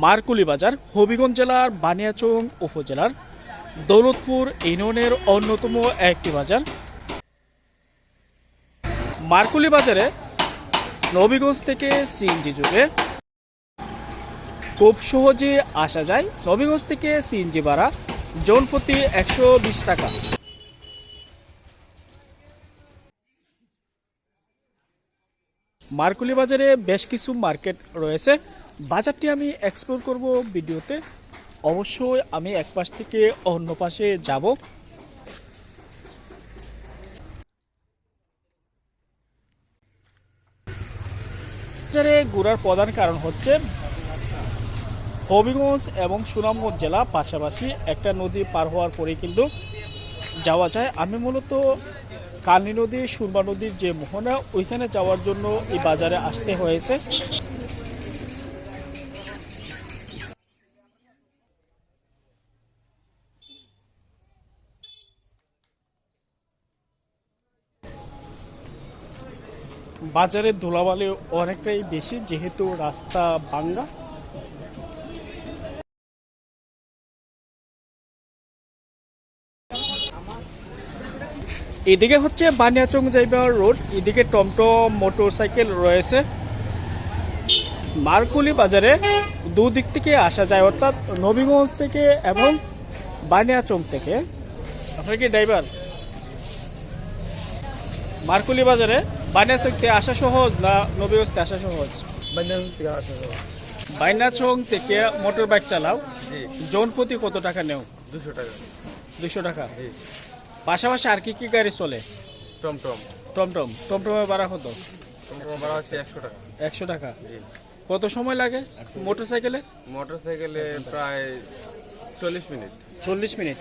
মারকুলি বাজার, হবিগঞ্জ জেলার বানিয়াচং উপজেলার দৌলতপুর ইউনিয়নের অন্যতম একটি বাজার। মারকুলি বাজারে নবীগঞ্জ থেকে সিএনজি যুগে খুব সহজে আসা যায়। নবীগঞ্জ থেকে সিএনজি ভাড়া জন প্রতি একশো বিশ টাকা। মারকুলি বাজারে বেশ কিছু মার্কেট রয়েছে। বাজারটি আমি এক্সপ্লোর করব ভিডিওতে। অবশ্যই আমি এক পাশ থেকে অন্য পাশে যাব। বাজারে ঘোরার প্রধান কারণ হচ্ছে, হবিগঞ্জ এবং সুনামগঞ্জ জেলা পাশাপাশি একটা নদী পার হওয়ার পরে কিন্তু যাওয়া যায়। আমি মূলত কালনী নদী, সুরমা নদীর যে মোহনা, ওইখানে যাওয়ার জন্য এই বাজারে আসতে হয়েছে। বাজারের ধুলাবালি অনেকটাই বেশি, যেহেতু রাস্তা ভাঙ্গা এদিকে হচ্ছে বানিয়াচং যাইবার রোড, এদিকে টমটম মোটরসাইকেল রয়েছে। মারকুলি বাজারে দুদিক থেকে আসা যায়, অর্থাৎ নবীগঞ্জ থেকে এবং বানিয়াচং থেকে। আপনার কি ড্রাইভার মারকুলি বাজারে বানিয়াচং থেকে আসা সহজ না নবীগঞ্জ থেকে আসা সহজ? বান্যান থেকে আসা বানিয়াচং থেকে মোটর বাইক চালাও। জন প্রতি কত টাকা নেও? দুশো টাকা। দুশো টাকা। পাশাপাশি আর কি কি গাড়ি চলে? টমটম টমটম টমটমে ভাড়া কত? ভাড়া হচ্ছে একশো টাকা। একশো টাকা। কত সময় লাগে মোটর সাইকেলে মোটর সাইকেলে প্রায় চল্লিশ মিনিট। চল্লিশ মিনিট।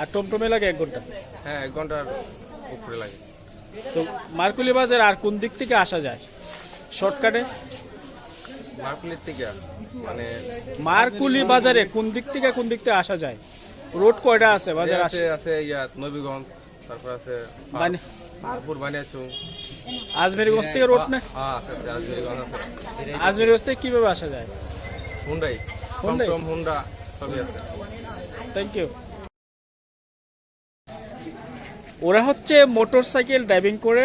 আর টমটমে লাগে এক ঘণ্টা? হ্যাঁ এক ঘণ্টার উপরে লাগে। তো মারকুলি বাজার আর কোন দিক থেকে আসা যায়? শর্টকাটে? মার্কুলির থেকে মানে মারকুলি বাজারে কোন দিক থেকে কোন দিক থেকে আসা যায়? রোড কয়টা আছে বাজার আছে আছে ইয়া নবীগঞ্জ তারপর আছে বানি- পাহাড়পুর বানিয়াচু। আজমেরিগঞ্জ থেকে রোড না? হ্যাঁ আজমেরিগঞ্জ আছে। আজমেরিগঞ্জ থেকে কীভাবে আসা যায়? Hyundai Hyundai? হুন্ডা সবই আছে। থ্যাংক ইউ ওরা হচ্ছে মোটর সাইকেল ড্রাইভিং করে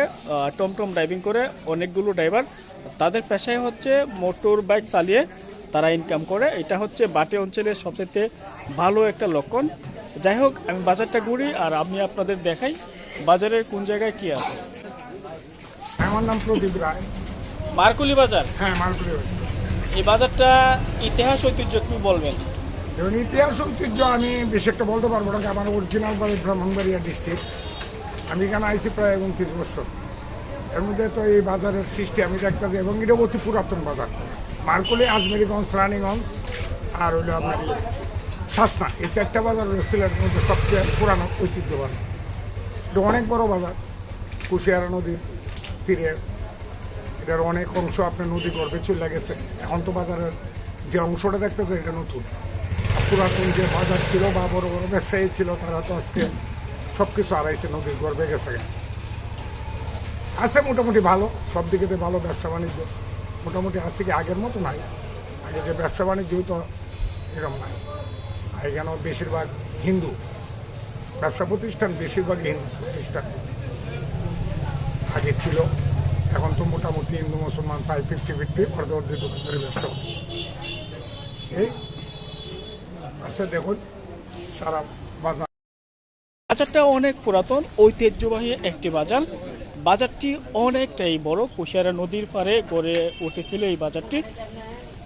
টমটম ড্রাইভিং করে অনেকগুলো ড্রাইভার তাদের পেশায় হচ্ছে মোটর বাইক চালিয়ে তারা ইনকাম করে। এটা হচ্ছে বাটি অঞ্চলের সবচেয়ে ভালো একটা লক্ষণ। যাই হোক আমি বাজারটা ঘুরি আর আমি আপনাদের দেখাই বাজারের কোন জায়গায় কি আছে। আমার নাম প্রদীপ রায়। মারকুলি বাজার? হ্যাঁ মালপুরে বাজার। এই বাজারটা ইতিহাস ঐতিহ্য কি বলবেন। ইতিহাস ঐতিহ্য আমি বেশি একটা বলতে পারব না আমার অরিজিনাল বাড়ি ব্রাহ্মণবাড়িয়া ডিস্ট্রিক্ট আমি এখানে আইসি প্রায় উনত্রিশ বছর। এর মধ্যে তো এই বাজারের সৃষ্টি আমি দেখতে এবং এটা অতি পুরাতন বাজার। মার্কুলি আজমেরিগঞ্জ, রানীগঞ্জ, আর হইল আপনার শাসনা। এই চারটা বাজার হলো সিলেটের মধ্যে সবচেয়ে পুরানো ঐতিহ্যবান এটা অনেক বড় বাজার, কুশিয়ারা নদীর তীরে এটার অনেক অংশ আপনার নদী গর্ভে চলে গেছে। এখন তো বাজারের যে অংশটা দেখতেছে এটা নতুন। পুরাতন যে বাজার ছিল বা বড় বড় ব্যবসায়ী ছিল, তারা তো আজকে সব কিছু হারাইছে নদীর গর্বে গেছে। আছে মোটামুটি ভালো, সব দিকেতে ভালো ব্যবসা বাণিজ্য। মোটামুটি আছে কি আগের মতো নাই। আগে যে ব্যবসা বাণিজ্য তো এরকম নাই। এখানেও বেশিরভাগ হিন্দু। ব্যবসা প্রতিষ্ঠান বেশিরভাগ হিন্দু প্রতিষ্ঠান। আগে ছিল, এখন তো মোটামুটি হিন্দু, মুসলমান, প্রায় ফিফটি ফিফটি অর্ধ অর্ধে দোকানদারি ব্যবসা এই আচ্ছা দেখুন, সারা বাজার। বাজারটা অনেক পুরাতন, ঐতিহ্যবাহী একটি বাজার। বাজারটি অনেকটাই বড়, কুশিয়ারা নদীর পারে গড়ে উঠেছিল এই বাজারটি।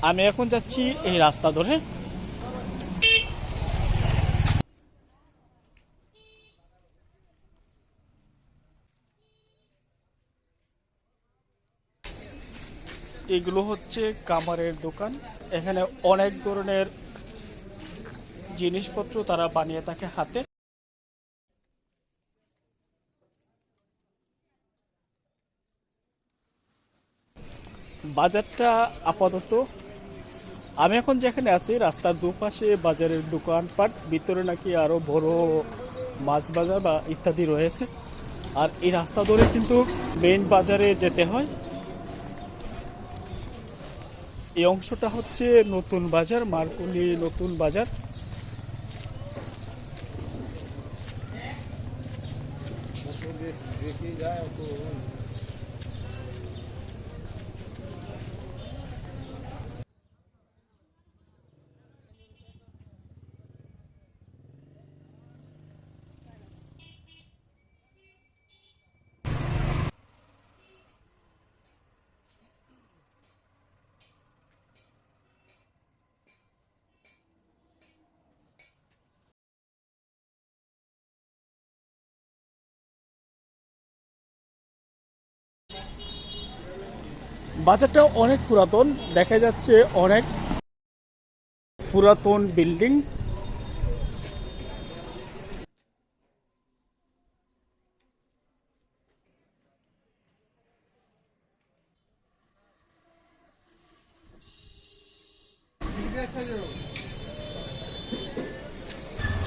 আমি এখন যাচ্ছি এই রাস্তা ধরে। এগুলো হচ্ছে কামারের দোকান। এখানে অনেক ধরনের জিনিসপত্র তারা বানিয়ে থাকে হাতে। বাজারটা আপাতত। আমি এখন যেখানে আছি, রাস্তার দুপাশে বাজারের দোকানপাট, ভিতরে নাকি আরও বড় মাছ বাজার বা ইত্যাদি রয়েছে। আর এই রাস্তা ধরে কিন্তু মেইন বাজারে যেতে হয়। এই অংশটা হচ্ছে নতুন বাজার, মারকুলি নতুন বাজার। বাজারটা অনেক পুরাতন, দেখা যাচ্ছে অনেক পুরাতন বিল্ডিং।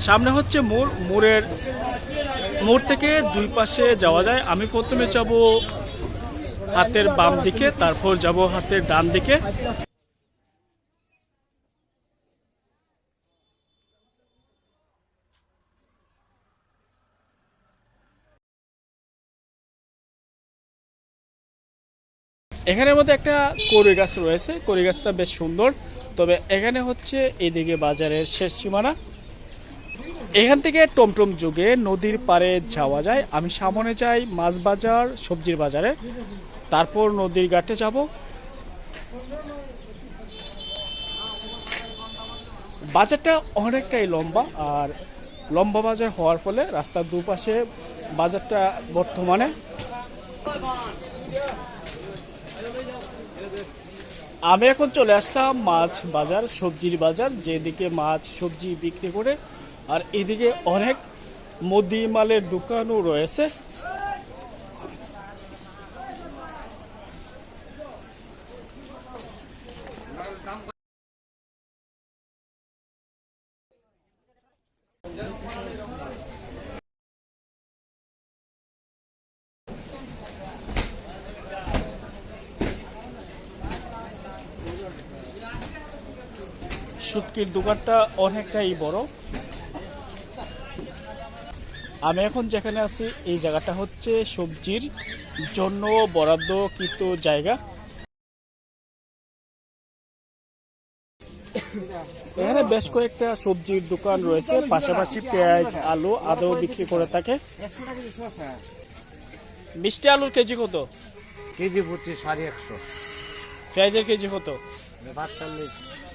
সামনে হচ্ছে মোড়, মোড়ের মোড় থেকে দুই পাশে যাওয়া যায়। আমি প্রথমে যাব হাতের বাম দিকে, তারপর যাব হাতের ডান দিকে। এখানের মধ্যে একটা কড়ি গাছ রয়েছে। কড়ি গাছটা বেশ সুন্দর। তবে এখানে হচ্ছে এদিকে বাজারের শেষ সীমানা। এখান থেকে টমটম যুগে নদীর পাড়ে যাওয়া যায়। আমি সামনে যাই মাছ বাজার, সবজির বাজারে। তারপর নদীর ঘাটে যাব। বাজারটা অনেকটাই লম্বা, আর লম্বা বাজার হওয়ার ফলে রাস্তার দুপাশে বাজারটা বর্তমানে। আমি এখন চলে আসলাম মাছ বাজার, সবজির বাজার, যেদিকে মাছ, সবজি বিক্রি করে, আর এদিকে অনেক মুদি মালের দোকানও রয়েছে। শুটকির দোকানটা অনেকটাই বড়। আমি এখন যেখানে আছি এই জায়গাটা হচ্ছে সবজির জন্য বরাদ্দকৃত জায়গা। এখানে বেশ কয়েকটা সবজির দোকান রয়েছে পাশাপাশি পেঁয়াজ আলু আদৌ বিক্রি করে থাকে। মিষ্টি আলুর কেজি কত? কেজি পড়ছে সাড়ে একশো। পেঁয়াজের কেজি কত?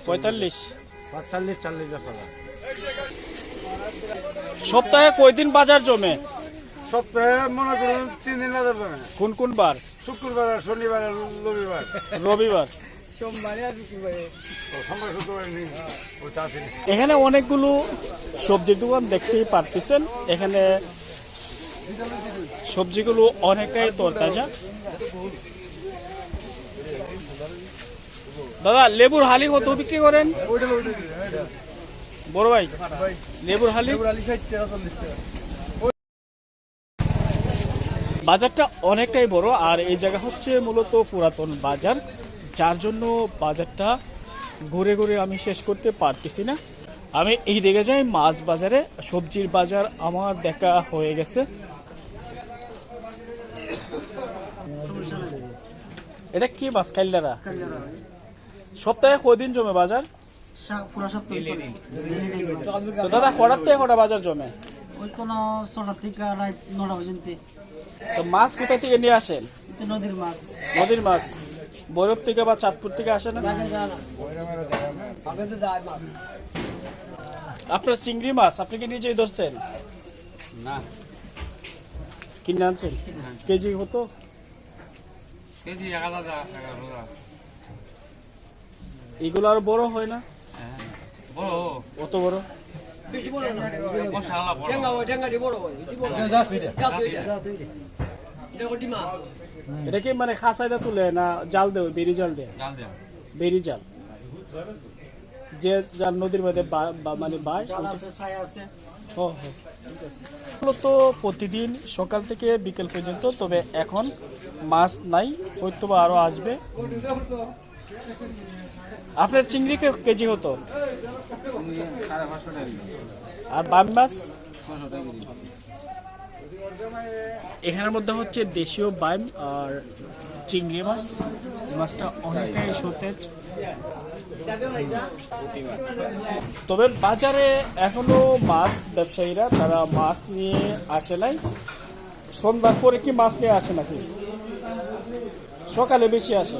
পঁয়তাল্লিশ। পাঁচচল্লিশ চল্লিশ হাজার। সপ্তাহে কয়দিন বাজার জমে? সপ্তাহে মনে করুন তিন দিন বাজার না কোন কোন বার? শুক্রবার আর শনিবার আর রবিবার রবিবার এখানে অনেকগুলো সবজির দোকান দেখতেই পারতেছেন। এখানে সবজিগুলো অনেকটাই তরতাজা। দাদা, লেবুর হালি কত বিক্রি করেন? বড় ভাই, লেবুর হালি? বাজারটা অনেকটাই বড়, আর এই জায়গা হচ্ছে মূলত পুরাতন বাজার, যার জন্য বাজারটা ঘুরে ঘুরে আমি শেষ করতে পারতেছি না। আমি এই দিকে যাই, মাছ বাজারে, সবজির বাজার আমার দেখা হয়ে গেছে। এটা কি মাছ কাইল্লারা সপ্তাহে কদিন জমে বাজার? পুরা সপ্তাহ তো দাদা কটার থেকে কটা বাজার জমে? তো মাছ কোথা থেকে নিয়ে আসেন? নদীর মাছ। নদীর মাছ। বৈরব থেকে বা চাঁদপুর থেকে আসে না? আপনার চিংড়ি মাছ আপনি কি নিজেই ধরছেন? না। কিনে আনছেন? কেজি হতো কেজি এগারো হাজার এগুলো আর বড় হয় না? হ্যাঁ বড়। অত বড়? এটা কি মানে খাসাইদা তুলে না জাল দেয় বেরি জাল দেয়? জাল বেরি জাল। যে যার নদীর মধ্যে মানে বাই ও, ঠিক প্রতিদিন সকাল থেকে বিকেল পর্যন্ত তবে এখন মাছ নাই হয়তো বা আরও আসবে। আপনার চিংড়ি কেজি হতো আর বাম মাছ? এখানের মধ্যে হচ্ছে দেশীয় বাইম আর চিংড়ি মাছ। মাছটা অনেকটাই সতেজ। তবে বাজারে এখনও মাছ ব্যবসায়ীরা, তারা মাছ নিয়ে আসে নাই। সন্ধ্যার পরে কি মাছ নিয়ে আসে নাকি? সকালে বেশি আসে।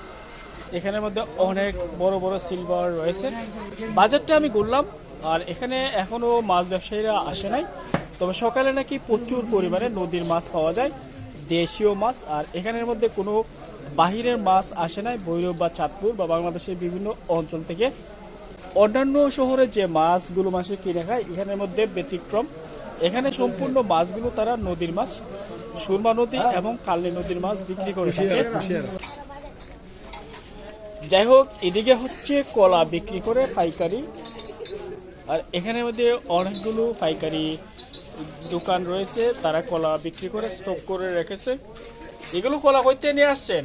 এখানের মধ্যে অনেক বড় বড় সিলভার রয়েছে। বাজারটা আমি ঘুরলাম আর এখানে এখনও মাছ ব্যবসায়ীরা আসে নাই। তবে সকালে নাকি প্রচুর পরিমাণে নদীর মাছ পাওয়া যায় দেশীয় মাছ আর এখানের মধ্যে কোনো বাহিরের মাছ আসে নাই ভৈরব বা চাঁদপুর বা বাংলাদেশের বিভিন্ন অঞ্চল থেকে। অন্যান্য শহরে যে মাছগুলো মানুষের কিনে খায় এখানের মধ্যে ব্যতিক্রম। এখানে সম্পূর্ণ মাছগুলো তারা নদীর মাছ সুরমা নদী এবং কালী নদীর মাছ বিক্রি করে যাই হোক এদিকে হচ্ছে কলা বিক্রি করে পাইকারি। আর এখানের মধ্যে অনেকগুলো পাইকারি দোকান রয়েছে তারা কলা বিক্রি করে স্টক করে রেখেছে। এগুলো কলা কইতে নিয়ে আসছেন?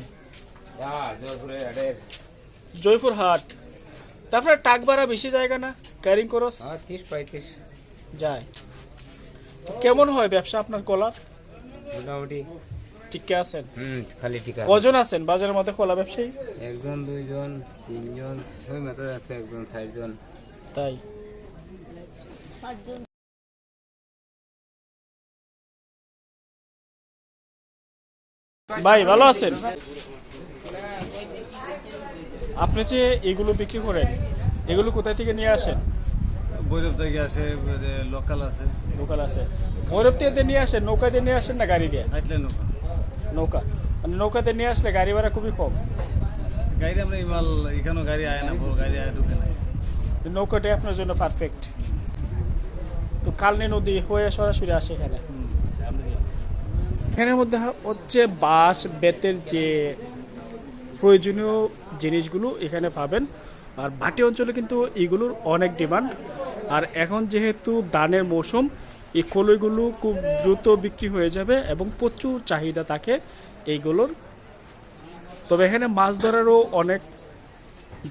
জয়পুর হাট তারপরে টাক ভাড়া বেশি জায়গা না? ক্যারিং খরচ? হ্যাঁ পঁয়ত্রিশ। যায়। কেমন হয় ব্যবসা আপনার কলার? মোটামুটি টিকে আছেন? হুম খালি টিকা কজন আছেন? বাজারের মধ্যে কলা ব্যবসায়ী? একজন দুইজন তিনজন ওই মতো আছে একজন চারজন। তাই? ভাই ভালো আছেন? আপনি যে এগুলো বিক্রি করেন এগুলো কোথায় থেকে নিয়ে আসেন? বৈরব থেকে আসে লোকাল আছে। লোকাল আছে। ময়ূরব থেকে নিয়ে আসেন নৌকা দিয়ে নিয়ে আসেন না গাড়ি দিয়ে? হাইটলে নৌকা। নৌকা। মানে নৌকাতে নিয়ে আসলে গাড়ি ভাড়া খুবই কম। গাড়ি আমরা ইমাল এখানেও গাড়ি আয় না গাড়ি আয় ঢুকে নাই। নৌকাটাই আপনার জন্য পারফেক্ট তো কালনি নদী হয়ে সরাসরি আসে এখানে। এখানের মধ্যে হচ্ছে বাঁশ বেতের যে প্রয়োজনীয় জিনিসগুলো এখানে পাবেন। আর ভাটি অঞ্চলে কিন্তু এগুলোর অনেক ডিমান্ড। আর এখন যেহেতু ধানের মৌসুম এই কলইগুলো খুব দ্রুত বিক্রি হয়ে যাবে এবং প্রচুর চাহিদা থাকে এইগুলোর। তবে এখানে মাছ ধরারও অনেক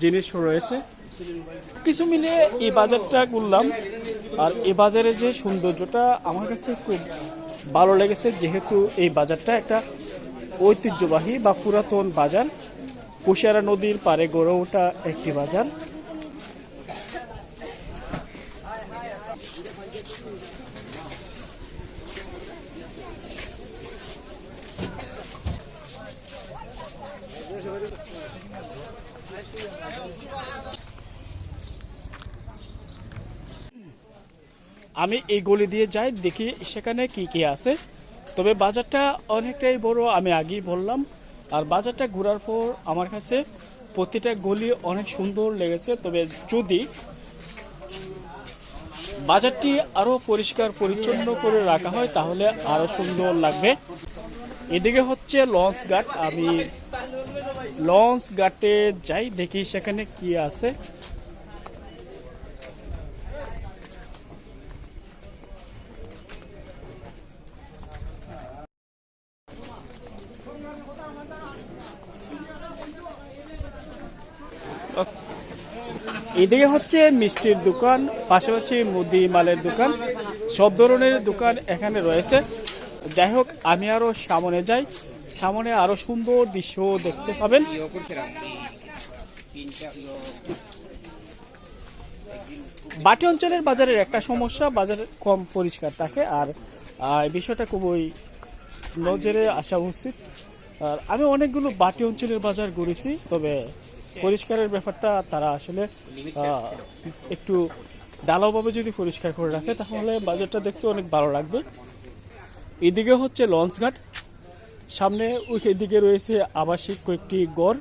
জিনিস রয়েছে। কিছু মিলিয়ে এই বাজারটা করলাম। আর এই বাজারের যে সৌন্দর্যটা আমার কাছে খুব ভালো লেগেছে, যেহেতু এই বাজারটা একটা ঐতিহ্যবাহী বা পুরাতন বাজার। কুশিয়ারা নদীর পারে গড়ে ওঠা একটি বাজার। আমি এই গলি দিয়ে যাই, দেখি সেখানে কি কি আছে। তবে বাজারটা অনেকটাই বড়, আমি আগেই বললাম। আর বাজারটা ঘোরার পর আমার কাছে প্রতিটা গলি অনেক সুন্দর লেগেছে। তবে যদি বাজারটি আরও পরিষ্কার, পরিচ্ছন্ন করে রাখা হয়, তাহলে আরও সুন্দর লাগবে। এদিকে হচ্ছে লঞ্চ ঘাট। আমি লঞ্চ ঘাটে যাই, দেখি সেখানে কি আছে। এদিকে হচ্ছে মিষ্টির দোকান, পাশাপাশি মুদি মালের দোকান। সব ধরনের দোকান এখানে রয়েছে। যাই হোক, আমি আরও সামনে যাই। সামনে আরও সুন্দর দৃশ্য দেখতে পাবেন। বাটি অঞ্চলের বাজারের একটা সমস্যা, বাজার কম পরিষ্কার থাকে আর বিষয়টা খুবই নজরে আসা উচিত। আর আমি অনেকগুলো বাটি অঞ্চলের বাজার ঘুরেছি, তবে পরিষ্কারের ব্যাপারটা তারা আসলে একটু ডালাওভাবে যদি পরিষ্কার করে রাখে তাহলে বাজারটা দেখতে অনেক ভালো লাগবে। এদিকে হচ্ছে লঞ্চঘাট। সামনে ওই এদিকে রয়েছে আবাসিক কয়েকটি গড়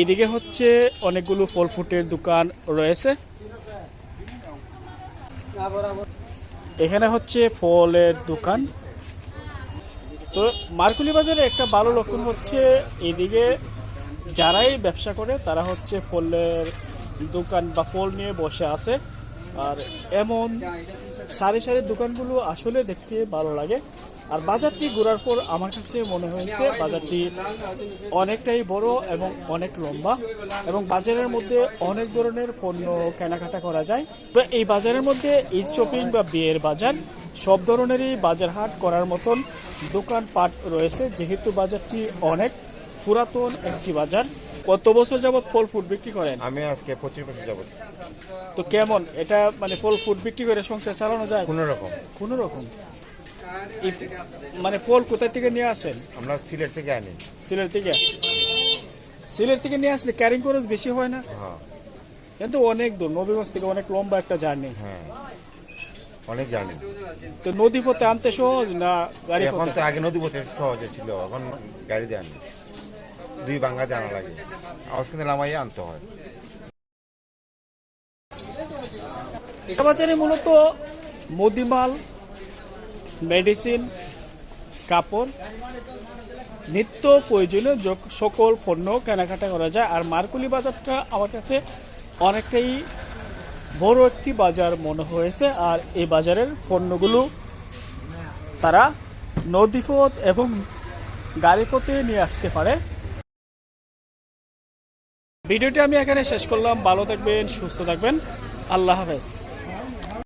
এদিকে হচ্ছে অনেকগুলো ফল ফুটের দোকান রয়েছে। এখানে হচ্ছে ফলের দোকান। তো মার্কুলি বাজারে একটা ভালো লক্ষণ হচ্ছে এদিকে যারাই ব্যবসা করে, তারা হচ্ছে ফলের দোকান বা ফল নিয়ে বসে আছে। আর এমন সারি সারি দোকানগুলো আসলে দেখতে ভালো লাগে। আর বাজারটি ঘোরার পর আমার কাছে মনে হয়েছে বাজারটি অনেকটাই বড় এবং অনেক লম্বা এবং বাজারের মধ্যে অনেক ধরনের পণ্য কেনাকাটা করা যায়। এই বাজারের মধ্যে ঈদ শপিং বা বিয়ের বাজার, সব ধরনেরই বাজার হাট করার মতন দোকানপাট রয়েছে। যেহেতু বাজারটি অনেক পুরাতন একটি বাজার। কত বছর যাবত ফল ফুড বিক্রি করেন? আমি আজকে পঁচিশ বছর যাবত তো কেমন? এটা মানে ফল ফুড বিক্রি করে সংসার চালানো যায়? কোনো রকম। কোনো রকম। মানে ফল কোথায় থেকে নিয়ে আসেন? আমরা সিলেট থেকে আনি। সিলেট থেকে? সিলেট থেকে নিয়ে আসলে ক্যারিং খরচ বেশি হয় না? হ্যাঁ। কিন্তু অনেক দূর। নবীগঞ্জ থেকে অনেক লম্বা একটা জার্নি। হ্যাঁ। অনেক জানি তো নদী পথে আনতে সহজ না গাড়ি এখন তো আগে নদী পথে সহজে ছিল এখন গাড়ি দিয়ে আনি দুই বাঙ্গাতে আনা লাগে। কিন্তু নামাইয়ে আনতে হয়। বাজারে মূলত মুদিমাল, মেডিসিন, কাপড়, নিত্য প্রয়োজনীয় সকল পণ্য কেনাকাটা করা যায়। আর মার্কুলি বাজারটা আমার কাছে অনেকটাই বড় একটি বাজার মনে হয়েছে। আর এই বাজারের পণ্যগুলো তারা নদীপথ এবং গাড়িপথে নিয়ে আসতে পারে। ভিডিওটি আমি এখানে শেষ করলাম। ভালো থাকবেন সুস্থ থাকবেন। আল্লাহ হাফেজ।